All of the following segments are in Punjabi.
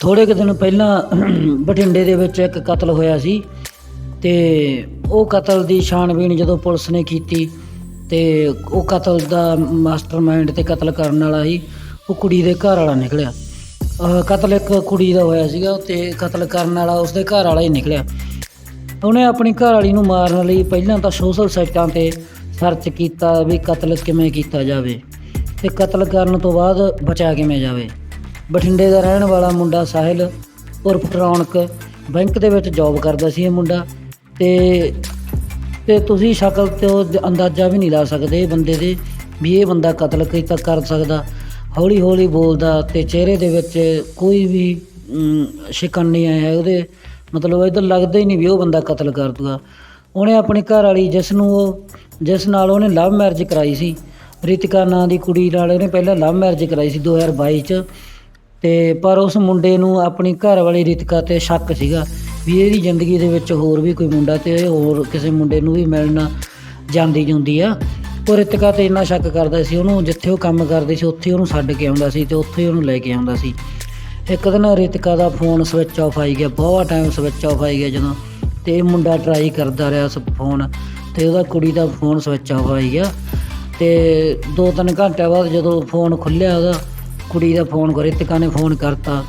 ਥੋੜੇ ਕੁ ਦਿਨ ਪਹਿਲਾਂ ਬਠਿੰਡੇ ਦੇ ਵਿੱਚ ਇੱਕ ਕਤਲ ਹੋਇਆ ਸੀ ਤੇ ਉਹ ਕਤਲ ਦੀ ਛਾਣਬੀਣ ਜਦੋਂ ਪੁਲਿਸ ਨੇ ਕੀਤੀ ਤੇ ਉਹ ਕਤਲ ਦਾ ਮਾਸਟਰਮਾਈਂਡ ਤੇ ਕਤਲ ਕਰਨ ਵਾਲਾ ਸੀ, ਉਹ ਕੁੜੀ ਦੇ ਘਰ ਵਾਲਾ ਨਿਕਲਿਆ। ਕਤਲ ਇੱਕ ਕੁੜੀ ਦਾ ਹੋਇਆ ਸੀਗਾ ਤੇ ਕਤਲ ਕਰਨ ਵਾਲਾ ਉਸਦੇ ਘਰ ਵਾਲਾ ਹੀ ਨਿਕਲਿਆ। ਉਹਨੇ ਆਪਣੀ ਘਰ ਵਾਲੀ ਨੂੰ ਮਾਰਨ ਲਈ ਪਹਿਲਾਂ ਤਾਂ ਸੋਸ਼ਲ ਸਾਈਟਾਂ ਤੇ ਸਰਚ ਕੀਤਾ ਵੀ ਕਤਲ ਕਿਵੇਂ ਕੀਤਾ ਜਾਵੇ ਤੇ ਕਤਲ ਕਰਨ ਤੋਂ ਬਾਅਦ ਬਚਾ ਕਿਵੇਂ ਜਾਵੇ। ਬਠਿੰਡੇ ਦਾ ਰਹਿਣ ਵਾਲਾ ਮੁੰਡਾ ਸਾਹਿਲ ਉਰਫ ਰੌਣਕ ਬੈਂਕ ਦੇ ਵਿੱਚ ਜੌਬ ਕਰਦਾ ਸੀ ਇਹ ਮੁੰਡਾ ਤੇ ਤੇ ਤੁਸੀਂ ਸ਼ਕਲ ਤੋਂ ਜ- ਅੰਦਾਜ਼ਾ ਵੀ ਨਹੀਂ ਲਾ ਸਕਦੇ ਇਹ ਬੰਦੇ ਦੇ ਵੀ ਇਹ ਬੰਦਾ ਕਤਲ ਕੀਤਾ ਕਰ ਸਕਦਾ। ਹੌਲੀ ਹੌਲੀ ਬੋਲਦਾ ਤੇ ਚਿਹਰੇ ਦੇ ਵਿੱਚ ਕੋਈ ਵੀ ਅਮ, ਸ਼ਿਕਨ ਨਹੀਂ ਆਇਆ ਉਹਦੇ। ਮਤਲਬ ਇਧਰ ਲੱਗਦਾ ਹੀ ਨਹੀਂ ਵੀ ਉਹ ਬੰਦਾ ਕਤਲ ਕਰ ਦੂਗਾ ਉਹਨੇ ਆਪਣੀ ਘਰ ਵਾਲੀ ਜਿਸ ਨੂੰ ਉਹ ਜਿਸ ਨਾਲ ਉਹਨੇ ਲਵ ਮੈਰਿਜ ਕਰਾਈ ਸੀ। ਰਿਤਿਕਾ ਨਾਂ ਦੀ ਕੁੜੀ ਨਾਲ ਉਹਨੇ ਪਹਿਲਾਂ ਲਵ ਮੈਰਿਜ ਕਰਾਈ ਸੀ 2022 ਚ। ਤੇ ਪਰ ਉਸ ਮੁੰਡੇ ਨੂੰ ਆਪਣੀ ਘਰ ਵਾਲੀ ਰਿਤਿਕਾ ਤੇ ਸ਼ੱਕ ਸੀਗਾ ਵੀ ਇਹਦੀ ਜ਼ਿੰਦਗੀ ਦੇ ਵਿੱਚ ਹੋਰ ਵੀ ਕੋਈ ਮੁੰਡਾ ਤੇ ਇਹ ਹੋਰ ਕਿਸੇ ਮੁੰਡੇ ਨੂੰ ਵੀ ਮਿਲਣਾ ਜਾਂਦੀ ਜੁੰਦੀ ਆ। ਉਹ ਰਿਤਿਕਾ ਤੇ ਇੰਨਾ ਸ਼ੱਕ ਕਰਦਾ ਸੀ, ਉਹਨੂੰ ਜਿੱਥੇ ਉਹ ਕੰਮ ਕਰਦੀ ਸੀ ਉੱਥੇ ਉਹਨੂੰ ਛੱਡ ਕੇ ਆਉਂਦਾ ਸੀ ਤੇ ਉੱਥੇ ਹੀ ਉਹਨੂੰ ਲੈ ਕੇ ਆਉਂਦਾ ਸੀ। ਇੱਕ ਦਿਨ ਰਿਤਿਕਾ ਦਾ ਫੋਨ ਸਵਿਚ ਆਫ ਆਈ ਗਿਆ, ਬਹੁਤ ਟਾਈਮ ਸਵਿਚ ਆਫ ਆਈ ਗਿਆ ਜਦੋਂ ਤੇ ਇਹ ਮੁੰਡਾ ਟਰਾਈ ਕਰਦਾ ਰਿਹਾ ਉਸ ਫੋਨ ਤੇ ਉਹਦਾ ਕੁੜੀ ਦਾ ਫੋਨ ਸਵਿਚ ਆਫ ਆਈ ਗਿਆ ਤੇ ਦੋ ਤਿੰਨ ਘੰਟੇ ਬਾਅਦ ਜਦੋਂ ਫੋਨ ਖੁੱਲਿਆ ਉਹਦਾ ਕੁੜੀ ਦਾ ਫੋਨ ਕਰੇ ਰਿਤਿਕਾ ਨੇ ਫੋਨ ਕਰਤਾ।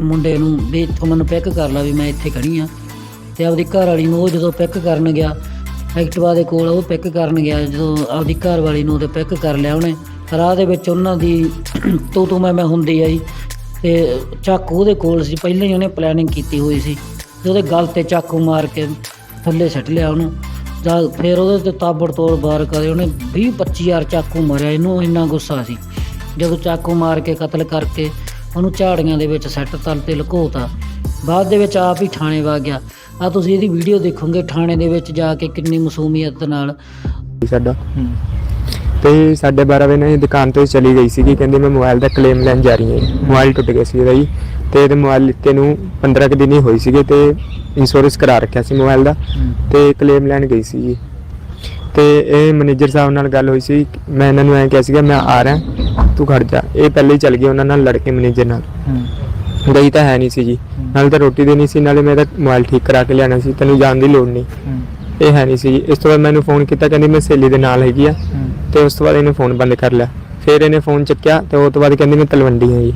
ਮੁੰਡੇ ਨੂੰ ਵੀ ਇੱਥੋਂ ਮੈਨੂੰ ਪਿਕ ਕਰ ਲਾ ਵੀ ਮੈਂ ਇੱਥੇ ਖੜੀ ਆ। ਤੇ ਆਪਦੀ ਘਰ ਵਾਲੀ ਨੂੰ ਉਹ ਜਦੋਂ ਪਿਕ ਕਰਨ ਗਿਆ, ਐਕਟਿਵਾ ਦੇ ਕੋਲ ਉਹ ਪਿਕ ਕਰਨ ਗਿਆ, ਜਦੋਂ ਆਪਦੀ ਘਰ ਵਾਲੀ ਨੂੰ ਉਹਦੇ ਪਿਕ ਕਰ ਲਿਆ ਉਹਨੇ। ਰਾਹ ਦੇ ਵਿੱਚ ਉਹਨਾਂ ਦੀ ਤੂੰ ਤੂੰ ਮੈਂ ਮੈਂ ਹੁੰਦੀ ਆਈ। ਤੇ ਚਾਕੂ ਉਹਦੇ ਕੋਲ ਸੀ, ਪਹਿਲਾਂ ਹੀ ਉਹਨੇ ਪਲੈਨਿੰਗ ਕੀਤੀ ਹੋਈ ਸੀ। ਤੇ ਉਹਦੇ ਗਲ ਤੇ ਚਾਕੂ ਮਾਰ ਕੇ ਥੱਲੇ ਸੱਟ ਲਿਆ ਉਹਨੂੰ। ਜਦ ਫਿਰ ਉਹਦੇ ਤੇ ਤਾਬੜ ਤੋੜ ਵਾਰ ਕਰੇ ਉਹਨੇ 20 25000 ਚਾਕੂ ਮਾਰਿਆ, ਇਹਨੂੰ ਇੰਨਾ ਗੁੱਸਾ ਸੀ। ਜਦੋਂ ਚਾਕੂ ਮਾਰ ਕੇ ਕਤਲ ਕਰਕੇ ਉਹਨੂੰ ਝਾੜੀਆਂ ਦੇ ਵਿੱਚ ਸੱਟ ਤਲ ਤੇ ਲੁਕੋਤਾ। ਬਾਅਦ ਦੇ ਵਿੱਚ ਆਪ ਹੀ ਥਾਣੇ ਵਾ ਗਿਆ। ਆ ਤੁਸੀਂ ਇਹਦੀ ਵੀਡੀਓ ਦੇਖੋਗੇ ਥਾਣੇ ਦੇ ਵਿੱਚ ਜਾ ਕੇ ਕਿੰਨੀ ਮਾਸੂਮੀਅਤ ਨਾਲ। ਸਾਡਾ। ਤੇ ਸਾਡੇ 12 ਵਜੇ ਨਾਲ ਇਹ ਦੁਕਾਨ ਤੋਂ ਚਲੀ ਗਈ ਸੀਗੀ ਕਹਿੰਦੀ ਮੈਂ ਮੋਬਾਈਲ ਦਾ ਕਲੇਮ ਲੈਣ ਜਾ ਰਹੀ ਹਾਂ ਮੋਬਾਈਲ ਟੁੱਟ ਗਿਆ ਸੀ ਇਹਦਾ ਜੀ। ਤੇ ਇਹਦੇ ਮੋਬਾਈਲ ਲਿੱਤੇ ਨੂੰ 15 ਕੁ ਦਿਨ ਹੀ ਹੋਈ ਸੀਗੇ ਤੇ ਇੰਸ਼ੋਰੈਂਸ ਕਰਾ ਰੱਖਿਆ ਸੀ ਮੋਬਾਈਲ ਦਾ। ਤੇ ਕਲੇਮ ਲੈਣ ਗਈ ਸੀ ਜੀ ਤੇ ਇਹ ਮੈਨੇਜਰ ਸਾਹਿਬ ਨਾਲ ਗੱਲ ਹੋਈ ਸੀ ਮੈਂ ਇਹਨਾਂ ਨੂੰ ਐਂ ਕਿਹਾ ਸੀਗਾ ਮੈਂ ਆ ਰਿਹਾ। ਤੂੰ ਖੜ ਜਾ। ਇਹ ਪਹਿਲੇ ਹੀ ਚੱਲ ਗਈ ਉਹਨਾਂ ਨਾਲ ਲੜ ਕੇ ਮੈਨੇਜਰ ਨਾਲ। ਗਈ ਤਾਂ ਹੈ ਨਹੀਂ ਸੀ ਜੀ। ਨਾਲੇ ਤਾਂ ਰੋਟੀ ਦੇਣੀ ਸੀ ਨਾਲੇ ਮੈਂ ਤਾਂ ਮੋਬਾਈਲ ਠੀਕ ਕਰਾ ਕੇ ਲਿਆਣਾ ਸੀ ਤੈਨੂੰ ਜਾਣ ਦੀ ਲੋੜ ਨਹੀਂ। ਇਹ ਹੈ ਨਹੀਂ ਸੀ ਜੀ। ਇਸ ਤੋਂ ਬਾਅਦ ਮੈਨੂੰ ਫੋਨ ਕੀਤਾ ਕਹਿੰਦੀ ਮੈਂ ਸਹੇਲੀ ਦੇ ਨਾਲ ਹੈਗੀ ਆ। ਤੇ ਉਸ ਤੋਂ ਬਾਅਦ ਇਹਨੇ ਫੋਨ ਬੰਦ ਕਰ ਲਿਆ। ਫਿਰ ਇਹਨੇ ਫੋਨ ਚੱਕਿਆ ਤੇ ਉਹ ਤੋਂ ਬਾਅਦ ਕਹਿੰਦੀ ਮੈਂ ਤਲਵੰਡੀ ਹਾਂ ਜੀ।